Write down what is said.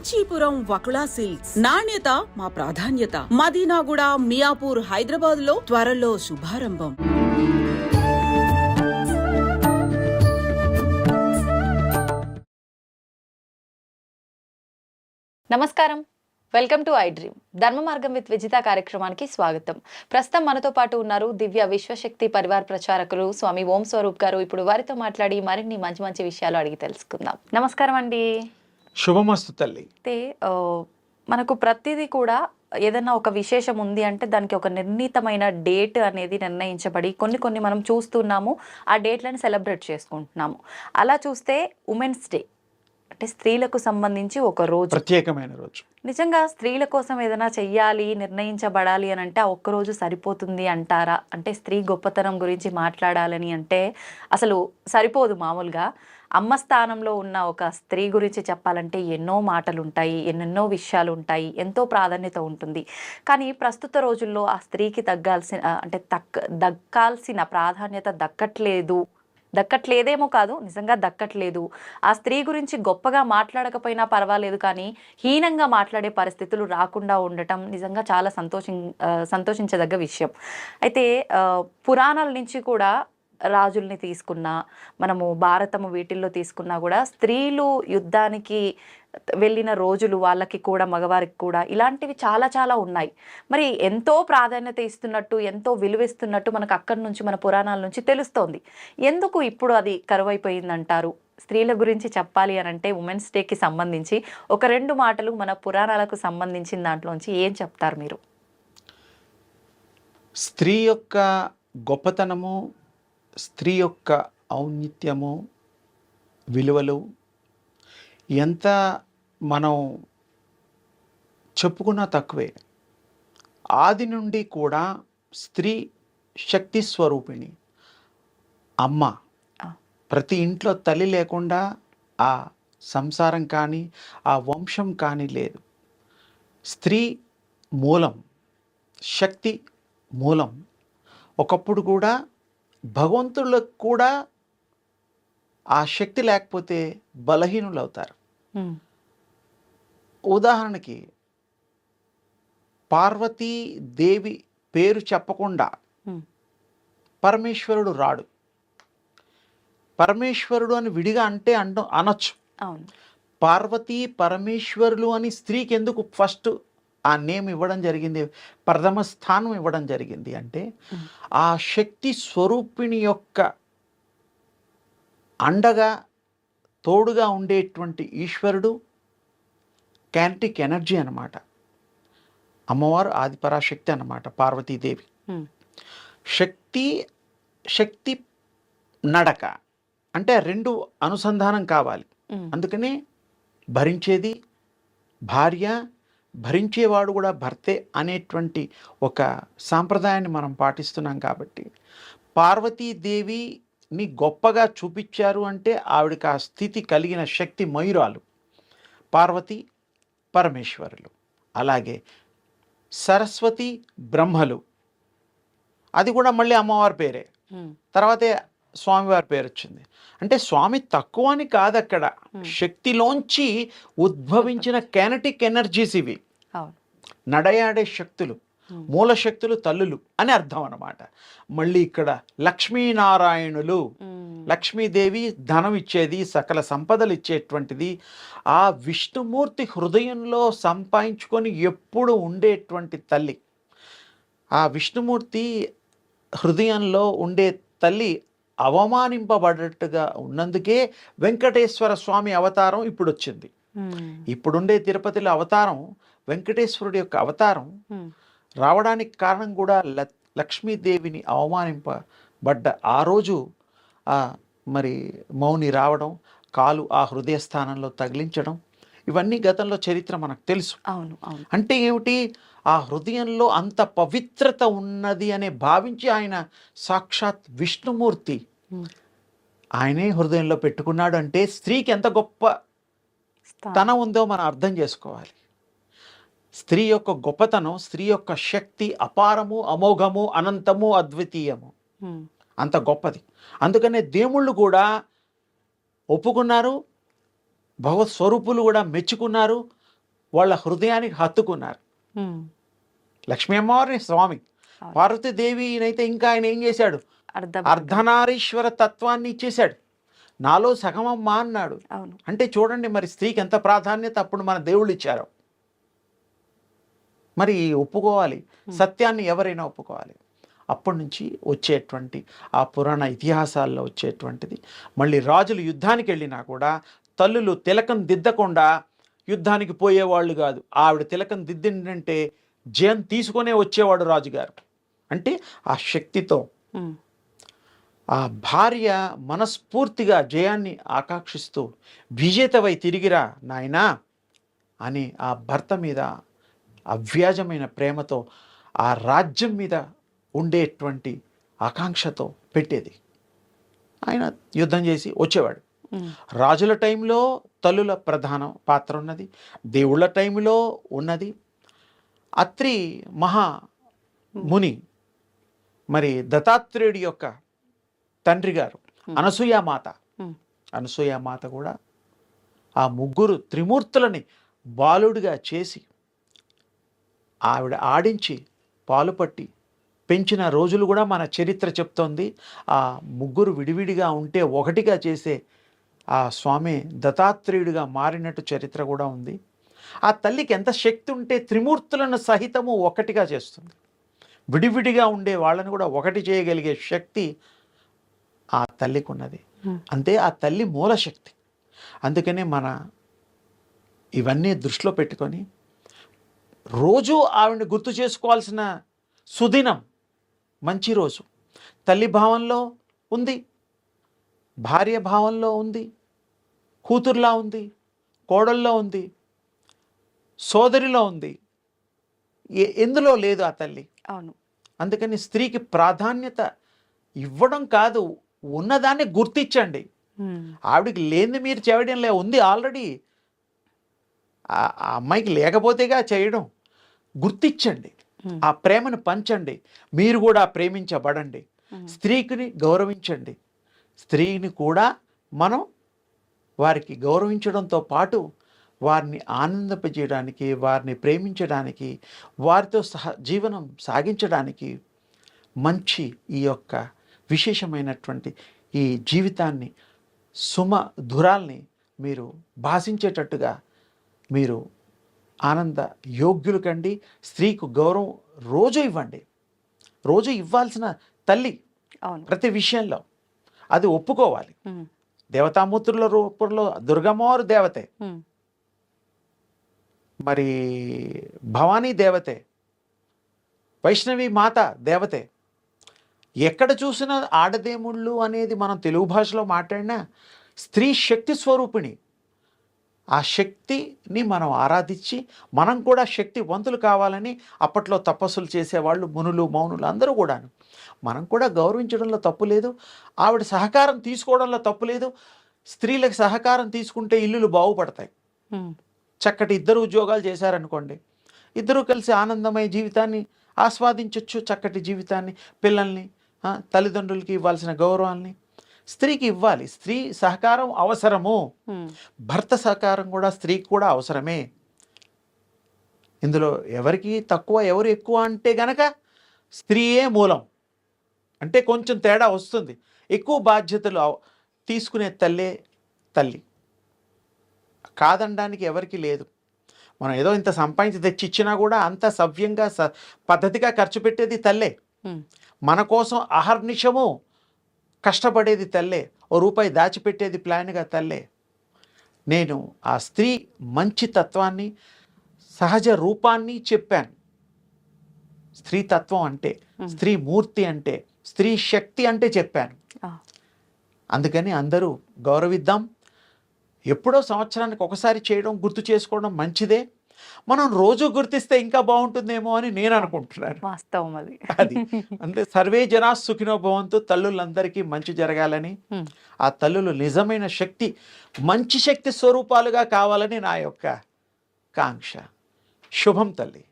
Kanchipuram Vakula silks. నాణ్యత మా ప్రాధాన్యత. మదీనాగూడ మియాపూర్ హైదరాబాద్లో త్వరలో శుభారంభం. నమస్కారం. వెల్కమ్ టు ఐ డ్రీమ్ ధర్మ మార్గం విత్ విజిత కార్యక్రమానికి స్వాగతం. ప్రస్తుతం మనతో పాటు ఉన్నారు దివ్య విశ్వశక్తి పరివార్ ప్రచారకులు స్వామి ఓం స్వరూప్ గారు. ఇప్పుడు వారితో మాట్లాడి మరిన్ని మంచి మంచి విషయాలు అడిగి తెలుసుకుందాం. నమస్కారం అండి. శుభమస్తు తల్లి. అయితే మనకు ప్రతిదీ కూడా ఏదైనా ఒక విశేషం ఉంది అంటే దానికి ఒక నిర్ణీతమైన డేట్ అనేది నిర్ణయించబడి కొన్ని కొన్ని మనం చూస్తున్నాము ఆ డేట్లను సెలబ్రేట్ చేసుకుంటున్నాము. అలా చూస్తే ఉమెన్స్ డే. అంటే స్త్రీలకు సంబంధించి ఒక రోజు. ప్రత్యేకమైన రోజు. నిజంగా స్త్రీల కోసం ఏదైనా చెయ్యాలి నిర్ణయించబడాలి అని అంటే ఆ ఒక్కరోజు సరిపోతుంది అంటారా? అంటే స్త్రీ గొప్పతనం గురించి మాట్లాడాలని అంటే అసలు సరిపోదు మామూలుగా. అమ్మ స్థానంలో ఉన్న ఒక స్త్రీ గురించి చెప్పాలంటే ఎన్నో మాటలు ఉంటాయి ఎన్నెన్నో విషయాలు ఉంటాయి ఎంతో ప్రాధాన్యత ఉంటుంది. కానీ ప్రస్తుత రోజుల్లో ఆ స్త్రీకి తగ్గాల్సిన అంటే తక్క దక్కాల్సిన ప్రాధాన్యత దక్కట్లేదు దక్కట్లేదేమో కాదు నిజంగా దక్కట్లేదు. ఆ స్త్రీ గురించి గొప్పగా మాట్లాడకపోయినా పర్వాలేదు కానీ హీనంగా మాట్లాడే పరిస్థితులు రాకుండా ఉండటం నిజంగా చాలా సంతోషి సంతోషించదగ్గ విషయం. అయితే పురాణాల నుంచి కూడా రాజుల్ని తీసుకున్నా మనము భారతము వీటిల్లో తీసుకున్నా కూడా స్త్రీలు యుద్ధానికి వెళ్ళిన రోజులు వాళ్ళకి కూడా మగవారికి కూడా ఇలాంటివి చాలా చాలా ఉన్నాయి. మరి ఎంతో ప్రాధాన్యత ఇస్తున్నట్టు ఎంతో విలువిస్తున్నట్టు మనకు అక్కడి నుంచి మన పురాణాల నుంచి తెలుస్తోంది. ఎందుకు ఇప్పుడు అది కరువైపోయిందంటారు? స్త్రీల గురించి చెప్పాలి అని అంటే ఉమెన్స్ డేకి సంబంధించి ఒక రెండు మాటలు మన పురాణాలకు సంబంధించిన దాంట్లోంచి ఏం చెప్తారు మీరు? స్త్రీ యొక్క గొప్పతనము స్త్రీ యొక్క ఔన్నిత్యము విలువలు ఎంత మనం చెప్పుకున్నా తక్కువే. ఆది నుండి కూడా స్త్రీ శక్తి స్వరూపిణి అమ్మ. ప్రతి ఇంట్లో తల్లి లేకుండా ఆ సంసారం కానీ ఆ వంశం కానీ లేదు. స్త్రీ మూలం శక్తి మూలం. ఒకప్పుడు కూడా భగవంతులకు కూడా ఆ శక్తి లేకపోతే బలహీనులు అవుతారు ఉదాహరణకి పార్వతీ దేవి పేరు చెప్పకుండా పరమేశ్వరుడు రాడు. పరమేశ్వరుడు అని విడిగా అంటే అంట అనొచ్చు. పార్వతీ పరమేశ్వరులు అని స్త్రీకి ఎందుకు ఫస్ట్ ఆ నేమ్ ఇవ్వడం జరిగింది ప్రథమ స్థానం ఇవ్వడం జరిగింది అంటే. ఆ శక్తి స్వరూపిణి యొక్క అండగా తోడుగా ఉండేటువంటి ఈశ్వరుడు క్యానటిక్ ఎనర్జీ అన్నమాట. అమ్మవారు ఆదిపరాశక్తి అన్నమాట పార్వతీదేవి. శక్తి శక్తి నడక అంటే రెండు అనుసంధానం కావాలి. అందుకనే భరించేది భార్య భరించేవాడు కూడా భర్తే అనేటువంటి ఒక సాంప్రదాయాన్ని మనం పాటిస్తున్నాం కాబట్టి. పార్వతీదేవిని గొప్పగా చూపించారు అంటే ఆవిడకి ఆ స్థితి కలిగిన శక్తి మయురాలు. పార్వతి పరమేశ్వరులు. అలాగే సరస్వతి బ్రహ్మలు. అది కూడా మళ్ళీ అమ్మవారి పేరే. తర్వాతే స్వామివారి పేరు వచ్చింది అంటే స్వామి తక్కువ అని కాదు అక్కడ. శక్తిలోంచి ఉద్భవించిన కెనటిక్ ఎనర్జీస్ ఇవి. నడయాడే శక్తులు. మూల శక్తులు తల్లులు అని అర్థం అన్నమాట. మళ్ళీ ఇక్కడ లక్ష్మీనారాయణులు లక్ష్మీదేవి ధనం ఇచ్చేది సకల సంపదలు ఇచ్చేటువంటిది. ఆ విష్ణుమూర్తి హృదయంలో సంపాదించుకొని ఎప్పుడు ఉండేటువంటి తల్లి ఆ విష్ణుమూర్తి హృదయంలో ఉండే తల్లి అవమానింపబడట్టుగా ఉన్నందుకే వెంకటేశ్వర స్వామి అవతారం ఇప్పుడు వచ్చింది ఇప్పుడుండే తిరుపతిలో అవతారం వెంకటేశ్వరుడి యొక్క అవతారం రావడానికి కారణం కూడా ల లక్ష్మీదేవిని అవమానింపబడ్డ ఆ రోజు మరి మౌని రావడం కాలు ఆ హృదయ స్థానంలో తగిలించడం ఇవన్నీ గతంలో చరిత్ర మనకు తెలుసు. అవును. అంటే ఏమిటి? ఆ హృదయంలో అంత పవిత్రత ఉన్నది అనే భావించి ఆయన సాక్షాత్ విష్ణుమూర్తి ఆయనే హృదయంలో పెట్టుకున్నాడు అంటే స్త్రీకి ఎంత గొప్ప తన ఉందో మనం అర్థం చేసుకోవాలి. స్త్రీ యొక్క గొప్పతనం స్త్రీ యొక్క శక్తి అపారము అమోఘము అనంతము అద్వితీయము. అంత గొప్పది. అందుకనే దేవుళ్ళు కూడా ఒప్పుకున్నారు భగవత్ స్వరూపులు కూడా మెచ్చుకున్నారు వాళ్ళ హృదయానికి హత్తుకున్నారు. లక్ష్మీ అమ్మవారిని స్వామి. అవును. పార్వతీదేవినైతే ఇంకా ఆయన ఏం చేశాడు? అర్ధనారీశ్వర తత్వాన్ని ఇచ్చేశాడు. నాలో సగమమ్మా అన్నాడు. అంటే చూడండి మరి స్త్రీకి ఎంత ప్రాధాన్యత అప్పుడు మన దేవుళ్ళు ఇచ్చారు. మరి ఒప్పుకోవాలి. సత్యాన్ని ఎవరైనా ఒప్పుకోవాలి. అప్పటి నుంచి వచ్చేటువంటి ఆ పురాణ ఇతిహాసాల్లో వచ్చేటువంటిది. మళ్ళీ రాజులు యుద్ధానికి వెళ్ళినా కూడా తల్లులు తిలకం దిద్దకుండా యుద్ధానికి పోయేవాళ్ళు కాదు. ఆవిడ తిలకం దిద్దిందంటే జయం తీసుకొనే వచ్చేవాడు రాజుగారు. అంటే ఆ శక్తితో. ఆ భార్య మనస్ఫూర్తిగా జయాన్ని ఆకాంక్షిస్తూ విజేతవై తిరిగిరా నాయనా అని ఆ భర్త మీద అవ్యాజమైన ప్రేమతో ఆ రాజ్యం మీద ఉండేటువంటి ఆకాంక్షతో పెట్టేది. ఆయన యుద్ధం చేసి వచ్చేవాడు. రాజుల టైంలో తల్లుల ప్రధాన పాత్ర ఉన్నది దేవుళ్ళ టైంలో ఉన్నది. అత్రి మహా ముని. మరి దత్తాత్రేయుడి యొక్క తండ్రి గారు. అనసూయామాత. అనసూయామాత కూడా ఆ ముగ్గురు త్రిమూర్తులని బాలుడిగా చేసి ఆవిడ ఆడించి పాలు పట్టి పెంచిన రోజులు కూడా మన చరిత్ర చెప్తోంది. ఆ ముగ్గురు విడివిడిగా ఉంటే ఒకటిగా చేసే ఆ స్వామి దత్తాత్రేయుడిగా మారినట్టు చరిత్ర కూడా ఉంది. ఆ తల్లికి ఎంత శక్తి ఉంటే త్రిమూర్తులను సహితము ఒకటిగా చేస్తుంది. విడివిడిగా ఉండే వాళ్ళని కూడా ఒకటి చేయగలిగే శక్తి తల్లికి ఉన్నది Hmm. అంతే ఆ తల్లి మూల శక్తి అందుకనే మన ఇవన్నీ దృష్టిలో పెట్టుకొని రోజు ఆవిడని గుర్తు చేసుకోవాల్సిన సుదినం మంచి రోజు. తల్లి భావంలో ఉంది భార్య భావంలో ఉంది కూతుర్లా ఉంది కోడల్లో ఉంది సోదరిలో ఉంది. ఏ- ఎందులో లేదు ఆ తల్లి? అవును. అందుకని స్త్రీకి ప్రాధాన్యత ఇవ్వడం కాదు ఉన్నదాన్ని గుర్తించండి. ఆవిడకి లేనిది మీరు చేయడం లే ఉంది ఆల్రెడీ. ఆ అమ్మాయికి లేకపోతేగా చేయడం. గుర్తించండి. ఆ ప్రేమను పంచండి. మీరు కూడా ప్రేమించబడండి. స్త్రీని గౌరవించండి. స్త్రీని కూడా మనం వారికి గౌరవించడంతో పాటు వారిని ఆనందింపజేయడానికి వారిని ప్రేమించడానికి వారితో సహ జీవనం సాగించడానికి మంచి ఈ యొక్క విశేషమైనటువంటి ఈ జీవితాన్ని సుమ ధురాల్ని మీరు భాషించేటట్టుగా మీరు ఆనంద యోగ్యులు కండి స్త్రీకు గౌరవం రోజు ఇవ్వండి. రోజు ఇవ్వాల్సిన తల్లి ప్రతి విషయంలో అది ఒప్పుకోవాలి. దేవతామూర్తుల రూపంలో దుర్గమ్మవారు దేవతే. మరి భవానీ దేవతే. వైష్ణవి మాత దేవతే. ఎక్కడ చూసినా ఆడదేముళ్ళు అనేది మనం తెలుగు భాషలో మాట్లాడినా స్త్రీ శక్తి స్వరూపిణి. ఆ శక్తిని మనం ఆరాధించి మనం కూడా శక్తివంతులు కావాలని అప్పట్లో తపస్సులు చేసేవాళ్ళు మునులు మౌనులు అందరూ కూడాను. మనం కూడా గౌరవించడంలో తప్పు లేదు. ఆవిడ సహకారం తీసుకోవడంలో తప్పు లేదు. స్త్రీలకు సహకారం తీసుకుంటే ఇల్లులు బాగుపడతాయి. చక్కటి ఇద్దరు ఉద్యోగాలు చేశారనుకోండి. ఇద్దరు కలిసి ఆనందమయ జీవితాన్ని ఆస్వాదించవచ్చు చక్కటి జీవితాన్ని పిల్లల్ని తల్లిదండ్రులకి ఇవ్వాల్సిన గౌరవాల్ని స్త్రీకి ఇవ్వాలి. స్త్రీ సహకారం అవసరము. భర్త సహకారం కూడా స్త్రీకి కూడా అవసరమే. ఇందులో ఎవరికి తక్కువ ఎవరు ఎక్కువ అంటే గనక స్త్రీయే మూలం. అంటే కొంచెం తేడా వస్తుంది. ఎక్కువ బాధ్యతలు తీసుకునే తల్లే తల్లి. కాదనడానికి ఎవరికి లేదు. మనం ఏదో ఇంత సంపాదించి తెచ్చి ఇచ్చినా కూడా అంత సవ్యంగా స పద్ధతిగా ఖర్చు పెట్టేది తల్లే. మన కోసం అహర్నిశము కష్టపడేది తల్లే ఓ రూపాయి దాచిపెట్టేది ప్లాన్గా తల్లే. నేను ఆ స్త్రీ మంచి తత్వాన్ని సహజ రూపాన్ని చెప్పాను. స్త్రీ తత్వం అంటే స్త్రీ మూర్తి అంటే స్త్రీ శక్తి అంటే చెప్పాను. అందుకని అందరూ గౌరవిద్దాం. ఎప్పుడో సంవత్సరానికి ఒకసారి చేయడం గుర్తు చేసుకోవడం మంచిదే. మనం రోజు గుర్తిస్తే ఇంకా బాగుంటుందేమో అని నేను అనుకుంటున్నాను. వాస్తవం అది. అది. అంటే సర్వే జనా సుఖినో భవంతు తల్లులందరికీ మంచి జరగాలని. ఆ తల్లులు నిజమైన శక్తి మంచి శక్తి స్వరూపాలుగా కావాలని నా యొక్క కాంక్ష. శుభం తల్లి.